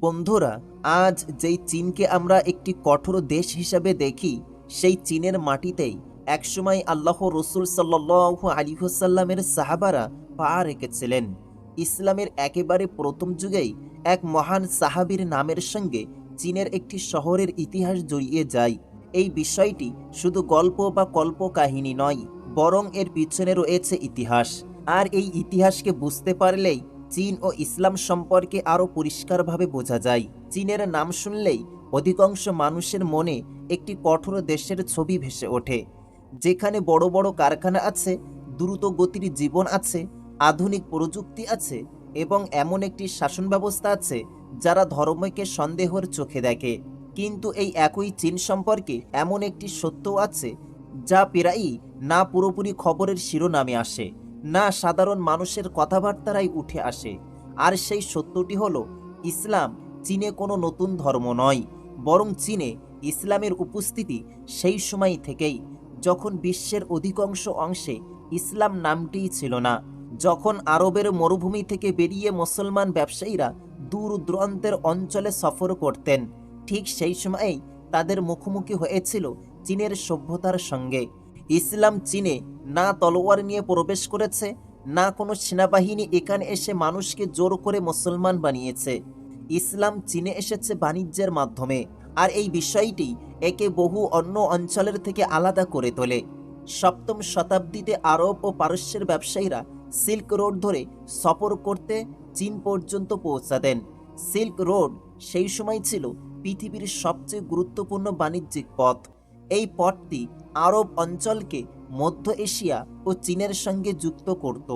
বন্ধুরা, আজ যেই চীনকে আমরা একটি কঠোর দেশ হিসাবে দেখি, সেই চীনের মাটিতেই একসময় আল্লাহ রসুল সাল্লাহ আলিহসাল্লামের সাহাবারা পা রেখেছিলেন। ইসলামের একেবারে প্রথম যুগেই এক মহান সাহাবীর নামের সঙ্গে চীনের একটি শহরের ইতিহাস জড়িয়ে যায়। এই বিষয়টি শুধু গল্প বা কল্প কাহিনী নয়, বরং এর পিছনে রয়েছে ইতিহাস। আর এই ইতিহাসকে বুঝতে পারলেই চীন ও ইসলাম সম্পর্কে আরও পরিষ্কারভাবে বোঝা যায়। চীনের নাম শুনলেই অধিকাংশ মানুষের মনে একটি কঠোর দেশের ছবি ভেসে ওঠে, যেখানে বড় বড় কারখানা আছে, দ্রুত গতির জীবন আছে, আধুনিক প্রযুক্তি আছে এবং এমন একটি শাসন ব্যবস্থা আছে যারা ধর্মকে সন্দেহর চোখে দেখে। কিন্তু এই একই চীন সম্পর্কে এমন একটি সত্য আছে যা প্রায়ই না পুরোপুরি খবরের শিরোনামে আসে। না সাধারণ মানুষের কথাবার্তারাই উঠে আসে। আর সেই সত্যটি হলো, ইসলাম চীনে কোনো নতুন ধর্ম নয়, বরং চীনে ইসলামের উপস্থিতি সেই সময় থেকেই, যখন বিশ্বের অধিকাংশ অংশে ইসলাম নামটিই ছিল না, যখন আরবের মরুভূমি থেকে বেরিয়ে মুসলমান ব্যবসায়ীরা দূর দূরান্তের অঞ্চলে সফর করতেন, ঠিক সেই সময়েই তাদের মুখোমুখি হয়েছিল চীনের সভ্যতার সঙ্গে। ইসলাম চীনে না তলোয়ার নিয়ে প্রবেশ করেছে, না কোনো সেনাবাহিনী এখানে এসে মানুষকে জোর করে মুসলমান বানিয়েছে। ইসলাম চীনে এসেছে বাণিজ্যের মাধ্যমে, আর এই বিষয়টি একে বহু অন্য অঞ্চলের থেকে আলাদা করে তোলে। সপ্তম শতাব্দীতে আরব ও পারস্যের ব্যবসায়ীরা সিল্ক রোড ধরে সফর করতে চীন পর্যন্ত পৌঁছাতেন। সিল্ক রোড সেই সময় ছিল পৃথিবীর সবচেয়ে গুরুত্বপূর্ণ বাণিজ্যিক পথ। এই পথটি আরব অঞ্চলকে মধ্য এশিয়া ও চীনের সঙ্গে যুক্ত করত।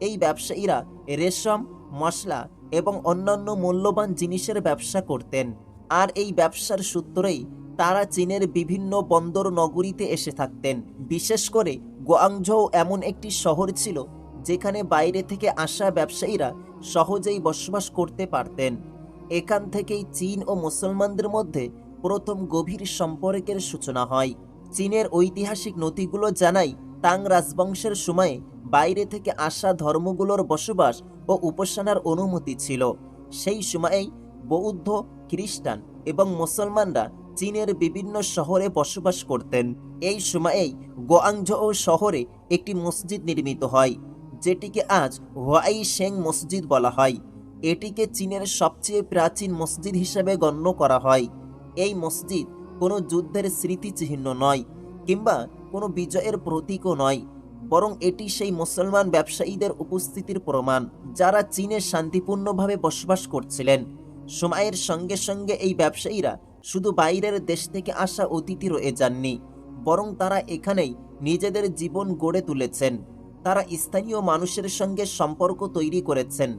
এই ব্যবসায়ীরা রেশম, মশলা এবং অন্যান্য মূল্যবান জিনিসের ব্যবসা করতেন। আর এই ব্যবসার সূত্রেই তারা চীনের বিভিন্ন বন্দর নগরীতে এসে থাকতেন। বিশেষ করে গোয়াংঝৌ এমন একটি শহর ছিল যেখানে বাইরে থেকে আসা ব্যবসায়ীরা সহজেই বসবাস করতে পারতেন। এখান থেকেই চীন ও মুসলমানদের মধ্যে প্রথম গভীর সম্পর্কের সূচনা হয়। চীনের ঐতিহাসিক নথিগুলো জানায় তাং রাজবংশের সময়ে বাইরে থেকে আসা ধর্মগুলোর বসবাস ও উপাসনার অনুমতি ছিল। সেই সময়েই বৌদ্ধ, খ্রিস্টান এবং মুসলমানরা চীনের বিভিন্ন শহরে বসবাস করতেন। এই সময়েই গোয়াংঝৌ শহরে একটি মসজিদ নির্মিত হয়, যেটিকে আজ হোয়াই শেং মসজিদ বলা হয়। এটিকে চীনের সবচেয়ে প্রাচীন মসজিদ হিসেবে গণ্য করা হয়। এই মসজিদ কোনো যুদ্ধের স্মৃতিচিহ্ন নয় কিংবা কোনো বিজয়ের প্রতীকও নয়, বরং এটি সেই মুসলমান ব্যবসায়ীদের উপস্থিতির প্রমাণ, যারা চীনে শান্তিপূর্ণভাবে বসবাস করছিলেন। সময়ের সঙ্গে সঙ্গে এই ব্যবসায়ীরা শুধু বাইরের দেশ থেকে আসা অতিথি রয়ে যাননি, বরং তারা এখানেই নিজেদের জীবন গড়ে তুলেছেন। তারা স্থানীয় মানুষের সঙ্গে সম্পর্ক তৈরি করেছেন,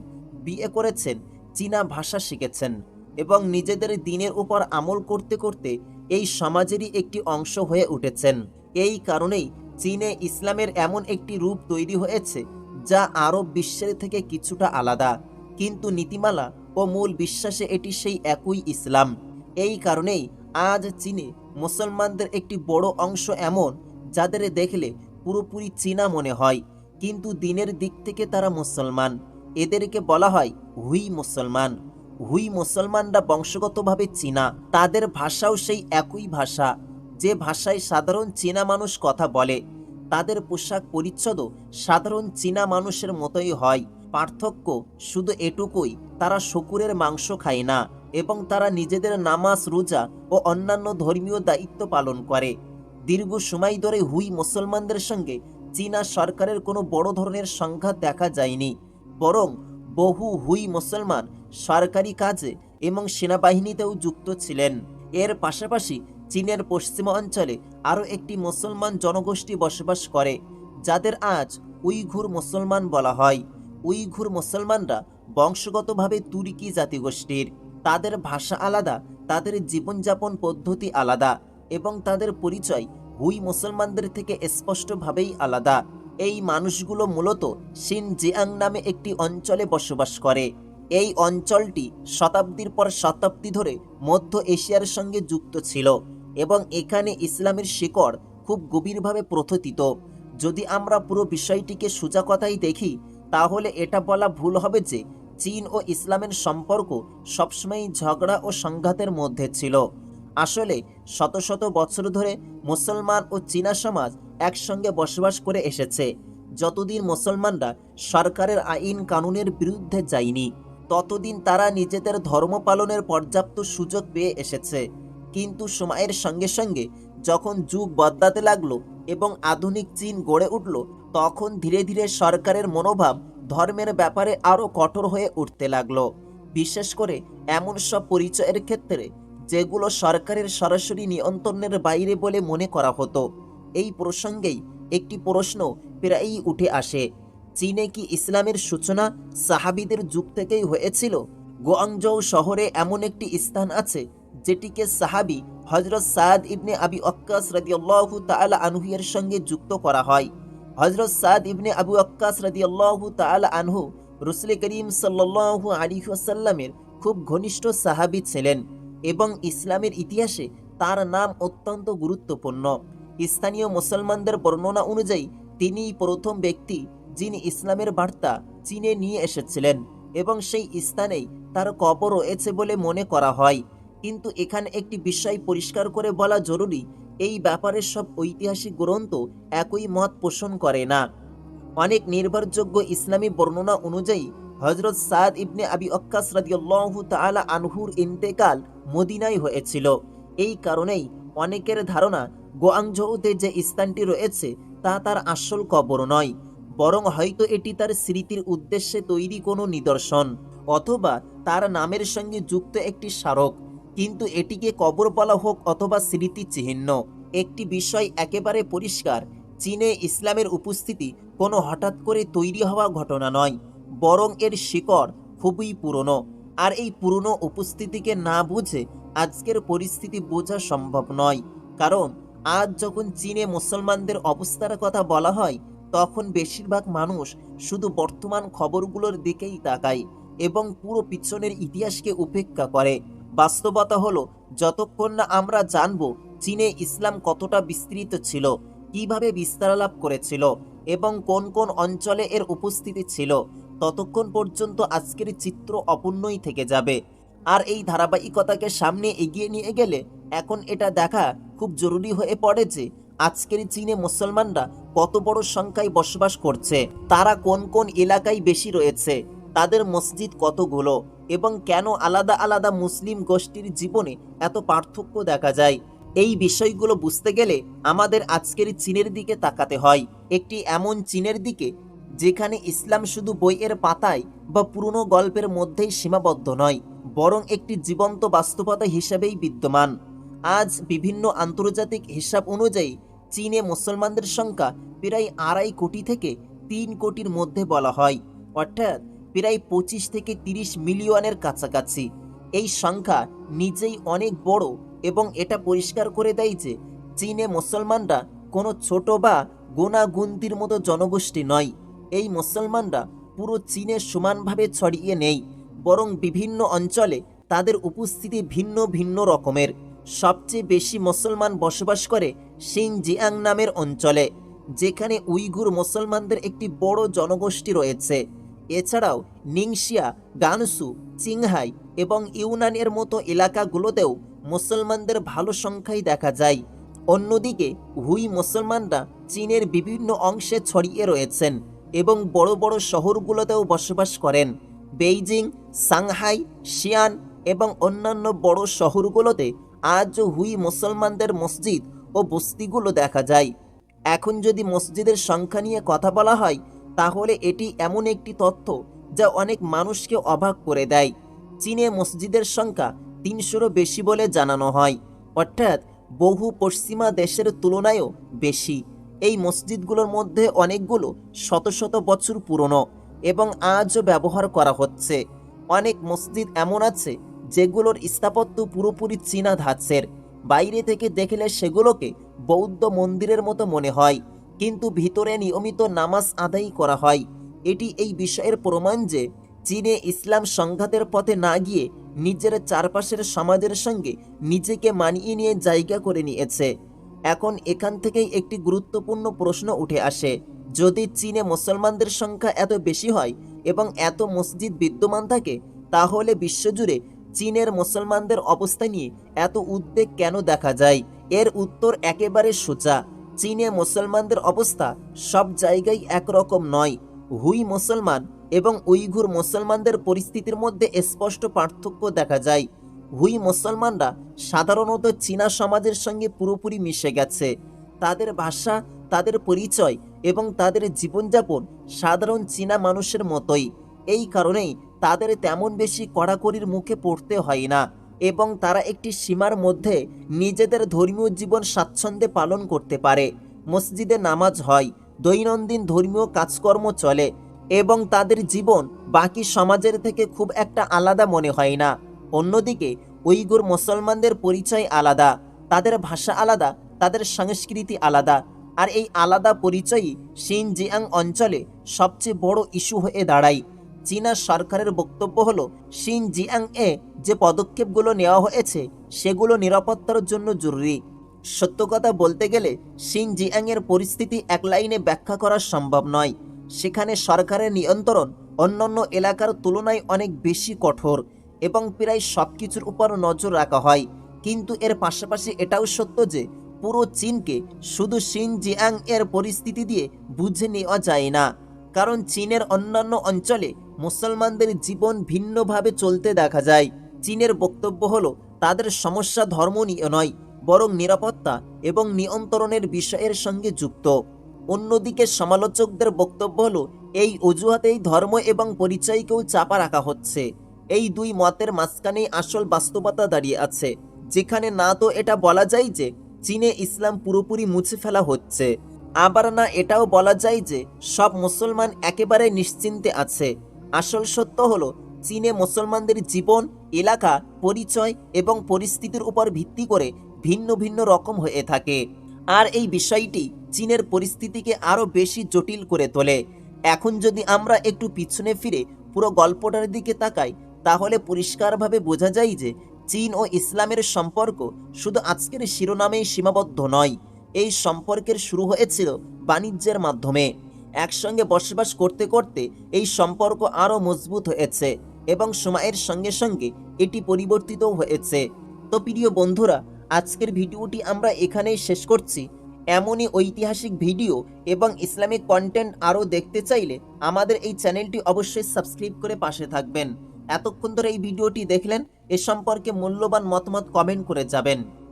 বিয়ে করেছেন, চীনা ভাষা শিখেছেন এবং নিজেদের দিনের উপর আমল করতে করতে এই সমাজেরই একটি অংশ হয়ে উঠেছেন। এই কারণেই চীনে ইসলামের এমন একটি রূপ তৈরি হয়েছে, যা আরব বিশ্বের থেকে কিছুটা আলাদা। কিন্তু নীতিমালা ও মূল বিশ্বাসে এটি সেই একই ইসলাম। এই কারণেই আজ চীনে মুসলমানদের একটি বড় অংশ এমন, যাদের দেখলে পুরোপুরি চীনা মনে হয়। কিন্তু দিনের দিক থেকে তারা মুসলমান। এদেরকে বলা হয় হুই মুসলমান। হুই মুসলমানরা বংশগতভাবে চীনা। তাদের ভাষাও সেই একই ভাষা। যে ভাষায় সাধারণ চীনা মানুষ কথা বলে, তাদের পোশাক পরিচ্ছদও সাধারণ চীনা মানুষের মতোই হয়। পার্থক্য শুধু এটুকুই, তারা শকুরের মাংস খায় না এবং তারা নিজেদের নামাজ, রোজা ও অন্যান্য ধর্মীয় দায়িত্ব পালন করে। দীর্ঘ সময় ধরে হুই মুসলমানদের সঙ্গে চীনা সরকারের কোনো বড় ধরনের সংঘাত দেখা যায়নি। বরং বহু হুই মুসলমান সরকারি কাজে এবং সেনাবাহিনীতেও যুক্ত ছিলেন। এর পাশাপাশি চীনের পশ্চিম অঞ্চলে আরও একটি মুসলমান জনগোষ্ঠী বসবাস করে, যাদের আজ উইঘুর মুসলমান বলা হয়। উইঘুর মুসলমানরা বংশগতভাবে তুর্কি জাতিগোষ্ঠীর। তাদের ভাষা আলাদা, তাদের জীবনযাপন পদ্ধতি আলাদা এবং তাদের পরিচয় হুই মুসলমানদের থেকে স্পষ্টভাবেই আলাদা। এই মানুষগুলো মূলত সিন জিয়াং নামে একটি অঞ্চলে বসবাস করে। এই অঞ্চলটি শতাব্দীর পর শতাব্দী ধরে মধ্য এশিয়ার সঙ্গে যুক্ত ছিল এবং এখানে ইসলামের শিকড় খুব গভীরভাবে প্রথিত। যদি আমরা পুরো বিষয়টিকে সোজা কথাই দেখি, তাহলে এটা বলা ভুল হবে যে চীন ও ইসলামের সম্পর্ক সবসময় ঝগড়া ও সংঘাতের মধ্যে ছিল। আসলে শত শত বছর ধরে মুসলমান ও চীনা সমাজ একসঙ্গে বসবাস করে এসেছে। যতদিন মুসলমানরা সরকারের আইন কানুনের বিরুদ্ধে যায়নি ততদিন তারা নিজেদের ধর্ম পালনের পর্যাপ্ত সুযোগ পেয়ে এসেছে। কিন্তু সময়ের সঙ্গে সঙ্গে যখন যুগ বদলাতে লাগল এবং আধুনিক চীন গড়ে উঠল, তখন ধীরে ধীরে সরকারের মনোভাব ধর্মের ব্যাপারে আরও কঠোর হয়ে উঠতে লাগল। বিশেষ করে এমন সব পরিচয়ের ক্ষেত্রে যেগুলো সরকারের সরাসরি নিয়ন্ত্রণের বাইরে বলে মনে করা হতো। এই প্রসঙ্গেই একটি প্রশ্ন প্রায়ই উঠে আসে চীনে কি ইসলামের সূচনা সাহাবিদের যুগ থেকেই হয়েছিল? গোয়াংজৌ শহরে এমন একটি স্থান আছে, যেটিকে সাহাবি হজরত সাদ ইবনে আবি অক্কাস রাদিয়াল্লাহু তাআলা আনহু এর সঙ্গে যুক্ত করা হয়। হজরত সাদ ইবনে আবু অক্কাস রাদিয়াল্লাহু তাআলা আনহু রসুল করিম সাল্লাল্লাহু আলাইহি ওয়াসাল্লামের খুব ঘনিষ্ঠ সাহাবী ছিলেন এবং ইসলামের ইতিহাসে তার নাম অত্যন্ত গুরুত্বপূর্ণ। স্থানীয় মুসলমানদের বর্ণনা অনুযায়ী, তিনিই প্রথম ব্যক্তি যিনি ইসলামের বার্তা চীনে নিয়ে এসেছিলেন এবং সেই স্থানেই তার কবর রয়েছে বলে মনে করা হয়। কিন্তু এখানে একটি বিষয় পরিষ্কার করে বলা জরুরি, এই ব্যাপারে সব ঐতিহাসিক গ্রন্থ একই মত পোষণ করে না। অনেক নির্ভরযোগ্য ইসলামী বর্ণনা অনুযায়ী হজরত সাদ ইবনে আবি অক্কাস রাদিয়াল্লাহু তাআলা আনহুর ইন্তেকাল মদিনায় হয়েছিল। এই কারণেই অনেকের ধারণা গোয়াংঝৌতে যে স্থানটি রয়েছে তা তার আসল কবর নয়। বরং হয়তো এটি তার স্মৃতির উদ্দেশ্যে তৈরি কোনো নিদর্শন, অথবা তার নামের সঙ্গে যুক্ত একটি স্মারক। কিন্তু এটিকে কবর বলা হোক অথবা স্মৃতিচিহ্ন, একটি বিষয় একেবারে পরিষ্কার। চীনে ইসলামের উপস্থিতি কোনো হঠাৎ করে তৈরি হওয়া ঘটনা নয়, বরং এর শিকড় খুবই পুরনো। আর এই পুরনো উপস্থিতিকে না বুঝে আজকের পরিস্থিতি বোঝা সম্ভব নয়, কারণ আজ যখন চীনে মুসলমানদের অবস্থার কথা বলা হয় তখন বেশিরভাগ মানুষ শুধু বর্তমান খবরগুলোর দিকেই তাকায় এবং পুরো পিছনের ইতিহাসকে উপেক্ষা করে। বাস্তবতা হলো, যতক্ষণ না আমরা জানব চীনে ইসলাম কতটা বিস্তৃত ছিল, কীভাবে বিস্তার লাভ করেছিল এবং কোন কোন অঞ্চলে এর উপস্থিতি ছিল, ততক্ষণ পর্যন্ত আজকের চিত্র অপূর্ণই থেকে যাবে। আর এই ধারাবাহিকতাকে সামনে এগিয়ে নিয়ে গেলে এখন এটা দেখা খুব জরুরি হয়ে পড়ে যে আজকের চীনে মুসলমানরা কত বড় সংখ্যায় বসবাস করছে? তারা কোন কোন এলাকায় বেশি রয়েছে? তাদের মসজিদ কতগুলো? এবং কেন আলাদা আলাদা মুসলিম গোষ্ঠীর জীবনে এত পার্থক্য দেখা যায়? এই বিষয়গুলো বুঝতে গেলে আমাদের আজকের চীনের দিকে তাকাতে হয়। একটি এমন চীনের দিকে, যেখানে ইসলাম শুধু বইয়ের পাতায় বা পুরনো গল্পের মধ্যেই সীমাবদ্ধ নয়, বরং একটি জীবন্ত বাস্তবতা হিসেবেই বিদ্যমান। আজ বিভিন্ন আন্তর্জাতিক হিসাব অনুযায়ী চীনে মুসলমানদের সংখ্যা প্রায় আড়াই কোটি থেকে তিন কোটির মধ্যে বলা হয়। অর্থাৎ প্রায় পঁচিশ থেকে তিরিশ মিলিয়নের কাছাকাছি। এই সংখ্যা নিজেই অনেক বড় এবং এটা পরিষ্কার করে দেয় যে চীনে মুসলমানরা কোনো ছোট বা গোনাগুন্তির মতো জনগোষ্ঠী নয়। এই মুসলমানরা পুরো চীনে সমানভাবে ছড়িয়ে নেই, বরং বিভিন্ন অঞ্চলে তাদের উপস্থিতি ভিন্ন ভিন্ন রকমের। সবচেয়ে বেশি মুসলমান বসবাস করে সিংজিয়াং নামের অঞ্চলে, যেখানে উইগুর মুসলমানদের একটি বড় জনগোষ্ঠী রয়েছে। এছাড়াও নিংশিয়া, গানসু, চিংহাই এবং ইউনানের মতো এলাকাগুলোতেও মুসলমানদের ভালো সংখ্যাই দেখা যায়। অন্যদিকে হুই মুসলমানরা চীনের বিভিন্ন অংশে ছড়িয়ে রয়েছেন এবং বড় বড় শহরগুলোতেও বসবাস করেন। বেইজিং, সাংহাই, শিয়ান এবং অন্যান্য বড় শহরগুলোতে আজও হুই মুসলমানদের মসজিদ ও বস্তিগুলো দেখা যায়। এখন যদি মসজিদের সংখ্যা নিয়ে কথা বলা হয়, তাহলে এটি এমন একটি তথ্য যা অনেক মানুষকে অবাক করে দেয়। চীনে মসজিদের সংখ্যা তিনশোরও বেশি বলে জানানো হয়। অর্থাৎ বহু পশ্চিমা দেশের তুলনায়ও বেশি। এই মসজিদগুলোর মধ্যে অনেকগুলো শত শত বছর পুরনো এবং আজও ব্যবহার করা হচ্ছে। অনেক মসজিদ এমন আছে যেগুলোর স্থাপত্য পুরোপুরি চীনা ধাঁচের। বাইরে থেকে দেখলে সেগুলোকে বৌদ্ধ মন্দিরের মতো মনে হয়, কিন্তু ভিতরে নিয়মিত নামাজ আদায় করা হয়। এটি এই বিষয়ের প্রমাণ যে, চীনে ইসলাম সংঘাতের পথে না গিয়ে নিজের চারপাশের সমাজের সঙ্গে নিজেকে মানিয়ে নিয়ে জায়গা করে নিয়েছে। এখন এখান থেকেই একটি গুরুত্বপূর্ণ প্রশ্ন উঠে আসে, যদি চীনে মুসলমানদের সংখ্যা এত বেশি হয় এবং এত মসজিদ বিদ্যমান থাকে, তাহলে বিশ্বজুড়ে চীনের মুসলমানদের অবস্থা নিয়ে এত উদ্বেগ কেন দেখা যায়? এর উত্তর একেবারে সোজা। চীনে মুসলমানদের অবস্থা সব জায়গায় একরকম নয়। হুই মুসলমান এবং উইঘুর মুসলমানদের পরিস্থিতির মধ্যে স্পষ্ট পার্থক্য দেখা যায়। হুই মুসলমানরা সাধারণত চীনা সমাজের সঙ্গে পুরোপুরি মিশে গেছে। তাদের ভাষা, তাদের পরিচয় এবং তাদের জীবনযাপন সাধারণ চীনা মানুষের মতোই। এই কারণেই তাদের তেমন বেশি কড়াকড়ির মুখে পড়তে হয় না এবং তারা একটি সীমার মধ্যে নিজেদের ধর্মীয় জীবন স্বাচ্ছন্দ্যে পালন করতে পারে। মসজিদে নামাজ হয়, দৈনন্দিন ধর্মীয় কাজকর্ম চলে এবং তাদের জীবন বাকি সমাজের থেকে খুব একটা আলাদা মনে হয় না। অন্যদিকে উইগুর মুসলমানদের পরিচয় আলাদা, তাদের ভাষা আলাদা, তাদের সংস্কৃতি আলাদা আর এই আলাদা পরিচয়ই জিয়াং অঞ্চলে সবচেয়ে বড় ইস্যু হয়ে দাঁড়ায়। চীনা সরকারের বক্তব্য হলো জিয়াং এ যে পদক্ষেপগুলো নেওয়া হয়েছে, সেগুলো নিরাপত্তার জন্য জরুরি। সত্য কথা বলতে গেলে জিয়াং এর পরিস্থিতি এক লাইনে ব্যাখ্যা করা সম্ভব নয়। সেখানে সরকারের নিয়ন্ত্রণ অন্যান্য এলাকার তুলনায় অনেক বেশি কঠোর এবং প্রায় সব কিছুর উপর নজর রাখা হয়। কিন্তু এর পাশাপাশি এটাও সত্য যে, পুরো চীনকে শুধু জিয়াং এর পরিস্থিতি দিয়ে বুঝে নেওয়া যায় না। কারণ চীনের অন্যান্য অঞ্চলে মুসলমানদের জীবন ভিন্নভাবে চলতে দেখা যায়। চীনের বক্তব্য হলো, তাদের সমস্যা ধর্ম নিয়ে, বরং নিরাপত্তা এবং নিয়ন্ত্রণের বিষয়ের সঙ্গে যুক্ত। অন্যদিকে সমালোচকদের বক্তব্য হলো, এই অজুহাতেই ধর্ম এবং পরিচয়কেও চাপা রাখা হচ্ছে। এই দুই মতের মাঝখানেই আসল বাস্তবতা দাঁড়িয়ে আছে, যেখানে না তো এটা বলা যায় যে চীনে ইসলাম পুরোপুরি মুছে ফেলা হচ্ছে। আবার না এটাও বলা যায় যে সব মুসলমান একেবারে নিশ্চিন্তে আছে। আসল সত্য হলো, চীনে মুসলমানদের জীবন, এলাকা, পরিচয় এবং পরিস্থিতির উপর ভিত্তি করে ভিন্ন ভিন্ন রকম হয়ে থাকে। আর এই বিষয়টি চীনের পরিস্থিতিকে আরও বেশি জটিল করে তোলে। এখন যদি আমরা একটু পিছনে ফিরে পুরো গল্পটার দিকে তাকাই, তাহলে পরিষ্কারভাবে বোঝা যায় যে চীন ও ইসলামের সম্পর্ক শুধু আজকের শিরোনামেই সীমাবদ্ধ নয়। এই সম্পর্কের শুরু হয়েছিল বাণিজ্যের মাধ্যমে। একসঙ্গে বসবাস করতে করতে এই সম্পর্ক আরও মজবুত হয়েছে এবং সময়ের সঙ্গে সঙ্গে এটি পরিবর্তিতও হয়েছে। তো প্রিয় বন্ধুরা, আজকের ভিডিওটি আমরা এখানেই শেষ করছি। এমনই ঐতিহাসিক ভিডিও এবং ইসলামিক কন্টেন্ট আরও দেখতে চাইলে আমাদের এই চ্যানেলটি অবশ্যই সাবস্ক্রাইব করে পাশে থাকবেন। এতক্ষণ ধরে এই ভিডিওটি দেখলেন, এ সম্পর্কে মূল্যবান মতামত কমেন্ট করে যাবেন।